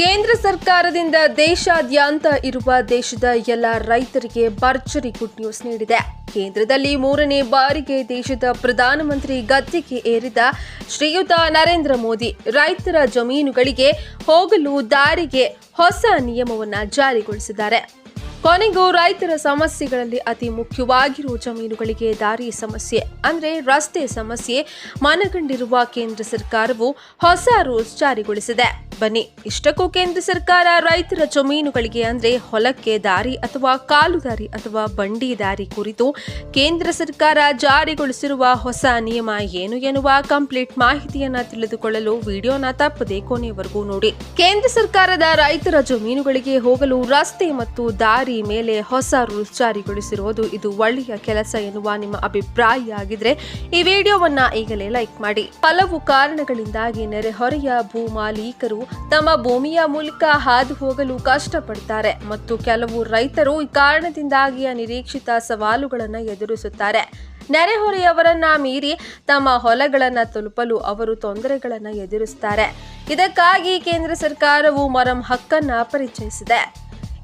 ಕೇಂದ್ರ ಸರ್ಕಾರದಿಂದ ದೇಶಾದ್ಯಂತ ಇರುವ ದೇಶದ ಎಲ್ಲ ರೈತರಿಗೆ ಭರ್ಜರಿ ಗುಡ್ ನ್ಯೂಸ್ ನೀಡಿದೆ. ಕೇಂದ್ರದಲ್ಲಿ ಮೂರನೇ ಬಾರಿಗೆ ದೇಶದ ಪ್ರಧಾನಮಂತ್ರಿ ಗದ್ದಿಗೆ ಏರಿದ ಶ್ರೀಯುತ ನರೇಂದ್ರ ಮೋದಿ ರೈತರ ಜಮೀನುಗಳಿಗೆ ಹೋಗಲು ದಾರಿಗೆ ಹೊಸ ನಿಯಮವನ್ನು ಜಾರಿಗೊಳಿಸಿದ್ದಾರೆ. ಕೊನೆಗೂ ರೈತರ ಸಮಸ್ಯೆಗಳಲ್ಲಿ ಅತಿ ಮುಖ್ಯವಾಗಿರುವ ಜಮೀನುಗಳಿಗೆ ದಾರಿ ಸಮಸ್ಯೆ, ಅಂದರೆ ರಸ್ತೆ ಸಮಸ್ಯೆ ಮನಗಂಡಿರುವ ಕೇಂದ್ರ ಸರ್ಕಾರವು ಹೊಸ ರೂಲ್ಸ್ ಜಾರಿಗೊಳಿಸಿದೆ. ಬನ್ನಿ. ಇಷ್ಟಕ್ಕೂ ಕೇಂದ್ರ ಸರ್ಕಾರ ರೈತರ ಜಮೀನುಗಳಿಗೆ ಅಂದ್ರೆ ಹೊಲಕ್ಕೆ ದಾರಿ ಅಥವಾ ಕಾಲು ದಾರಿ ಅಥವಾ ಬಂಡಿ ದಾರಿ ಕುರಿತು ಕೇಂದ್ರ ಸರ್ಕಾರ ಜಾರಿಗೊಳಿಸಿರುವ ಹೊಸ ನಿಯಮ ಏನು ಎನ್ನುವ ಕಂಪ್ಲೀಟ್ ಮಾಹಿತಿಯನ್ನ ತಿಳಿದುಕೊಳ್ಳಲು ವಿಡಿಯೋನ ತಪ್ಪದೆ ಕೊನೆಯವರೆಗೂ ನೋಡಿ. ಕೇಂದ್ರ ಸರ್ಕಾರದ ರೈತರ ಜಮೀನುಗಳಿಗೆ ಹೋಗಲು ರಸ್ತೆ ಮತ್ತು ದಾರಿ ಮೇಲೆ ಹೊಸ ರೂಲ್ಸ್ ಜಾರಿಗೊಳಿಸಿರುವುದು ಇದು ಒಳ್ಳೆಯ ಕೆಲಸ ಎನ್ನುವ ನಿಮ್ಮ ಅಭಿಪ್ರಾಯ ಆಗಿದ್ರೆ ಈ ವಿಡಿಯೋವನ್ನ ಈಗಲೇ ಲೈಕ್ ಮಾಡಿ. ಹಲವು ಕಾರಣಗಳಿಂದಾಗಿ ನೆರೆಹೊರೆಯ ಭೂ ಮಾಲೀಕರು ತಮ್ಮ ಭೂಮಿಯ ಮೂಲಕ ಹಾದು ಹೋಗಲು ಕಷ್ಟಪಡ್ತಾರೆ ಮತ್ತು ಕೆಲವು ರೈತರು ಈ ಕಾರಣದಿಂದಾಗಿ ಅನಿರೀಕ್ಷಿತ ಸವಾಲುಗಳನ್ನು ಎದುರಿಸುತ್ತಾರೆ. ನೆರೆಹೊರೆಯವರನ್ನ ಮೀರಿ ತಮ್ಮ ಹೊಲಗಳನ್ನ ತಲುಪಲು ಅವರು ತೊಂದರೆಗಳನ್ನು ಎದುರಿಸುತ್ತಾರೆ ಇದಕ್ಕಾಗಿ ಕೇಂದ್ರ ಸರ್ಕಾರವು ಮರಂ ಹಕ್ಕನ್ನ ಪರಿಚಯಿಸಿದೆ.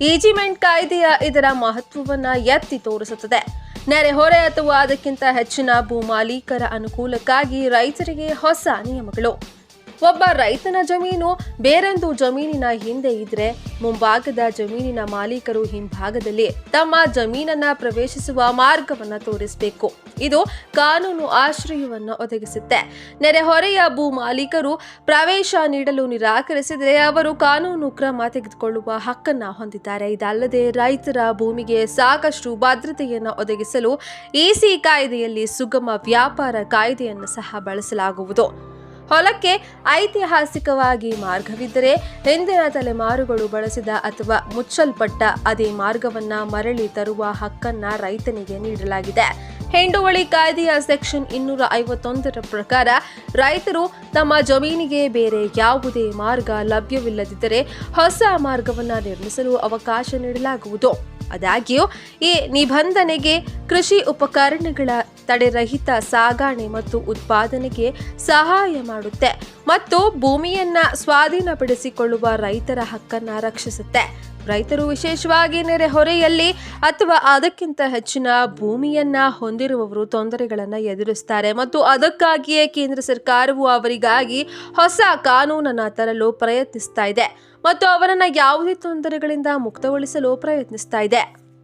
ಈಜಿಮೆಂಟ್ ಕಾಯ್ದೆಯ ಇದರ ಮಹತ್ವವನ್ನ ಎತ್ತಿ ತೋರಿಸುತ್ತದೆ. ನೆರೆಹೊರೆ ಅಥವಾ ಅದಕ್ಕಿಂತ ಹೆಚ್ಚಿನ ಭೂ ಮಾಲೀಕರ ಅನುಕೂಲಕ್ಕಾಗಿ ರೈತರಿಗೆ ಹೊಸ ನಿಯಮಗಳು. ಒಬ್ಬ ರೈತನ ಜಮೀನು, ಬೇರೊಂದು ಜಮೀನಿನ ಹಿಂದೆ ಇದ್ರೆ ಮುಂಭಾಗದ ಜಮೀನಿನ ಮಾಲೀಕರು ಹಿಂಭಾಗದಲ್ಲಿ ತಮ್ಮ ಜಮೀನನ್ನ ಪ್ರವೇಶಿಸುವ ಮಾರ್ಗವನ್ನ ತೋರಿಸಬೇಕು. ಇದು ಕಾನೂನು ಆಶ್ರಯವನ್ನು ಒದಗಿಸುತ್ತೆ. ನೆರೆಹೊರೆಯ ಭೂ ಮಾಲೀಕರು ಪ್ರವೇಶ ನೀಡಲು ನಿರಾಕರಿಸಿದರೆ ಅವರು ಕಾನೂನು ಕ್ರಮ ತೆಗೆದುಕೊಳ್ಳುವ ಹಕ್ಕನ್ನ ಹೊಂದಿದ್ದಾರೆ. ಇದಲ್ಲದೆ ರೈತರ ಭೂಮಿಗೆ ಸಾಕಷ್ಟು ಭದ್ರತೆಯನ್ನು ಒದಗಿಸಲು ಇಸಿ ಕಾಯ್ದೆಯಲ್ಲಿ ಸುಗಮ ವ್ಯಾಪಾರ ಕಾಯ್ದೆಯನ್ನು ಸಹ ಬಳಸಲಾಗುವುದು. ಹೊಲಕ್ಕೆ ಐತಿಹಾಸಿಕವಾಗಿ ಮಾರ್ಗವಿದ್ದರೆ ಹಿಂದಿನ ತಲೆಮಾರುಗಳು ಬಳಸಿದ ಅಥವಾ ಮುಚ್ಚಲ್ಪಟ್ಟ ಅದೇ ಮಾರ್ಗವನ್ನ ಮರಳಿ ತರುವ ಹಕ್ಕನ್ನ ರೈತನಿಗೆ ನೀಡಲಾಗಿದೆ. ಹೆಂಡುವಳಿ ಕಾಯ್ದೆಯ ಸೆಕ್ಷನ್ ಇನ್ನೂರ ಐವತ್ತೊಂದರ ಪ್ರಕಾರ ರೈತರು ತಮ್ಮ ಜಮೀನಿಗೆ ಬೇರೆ ಯಾವುದೇ ಮಾರ್ಗ ಲಭ್ಯವಿಲ್ಲದಿದ್ದರೆ ಹೊಸ ಮಾರ್ಗವನ್ನ ನಿರ್ಮಿಸಲು ಅವಕಾಶ ನೀಡಲಾಗುವುದು. ಆದಾಗ್ಯೂ ಈ ನಿಬಂಧನೆಗೆ ಕೃಷಿ ಉಪಕರಣಗಳ ತಡೆರಹಿತ ಸಾಗಾಣೆ ಮತ್ತು ಉತ್ಪಾದನೆಗೆ ಸಹಾಯ ಮಾಡುತ್ತೆ ಮತ್ತು ಭೂಮಿಯನ್ನ ಸ್ವಾಧೀನಪಡಿಸಿಕೊಳ್ಳುವ ರೈತರ ಹಕ್ಕನ್ನ ರಕ್ಷಿಸುತ್ತೆ. ರೈತರು ವಿಶೇಷವಾಗಿ ನೆರೆಹೊರೆಯಲ್ಲಿ ಅಥವಾ ಅದಕ್ಕಿಂತ ಹೆಚ್ಚಿನ ಭೂಮಿಯನ್ನ ಹೊಂದಿರುವವರು ತೊಂದರೆಗಳನ್ನು ಎದುರಿಸ್ತಾರೆ ಮತ್ತು ಅದಕ್ಕಾಗಿಯೇ ಕೇಂದ್ರ ಸರ್ಕಾರವು ಅವರಿಗಾಗಿ ಹೊಸ ಕಾನೂನನ್ನು ತರಲು ಪ್ರಯತ್ನಿಸ್ತಾ ಇದೆ ಮತ್ತು ಅವರನ್ನು ಯಾವುದೇ ತೊಂದರೆಗಳಿಂದ ಮುಕ್ತಗೊಳಿಸಲು ಪ್ರಯತ್ನಿಸ್ತಾ ಇದೆ.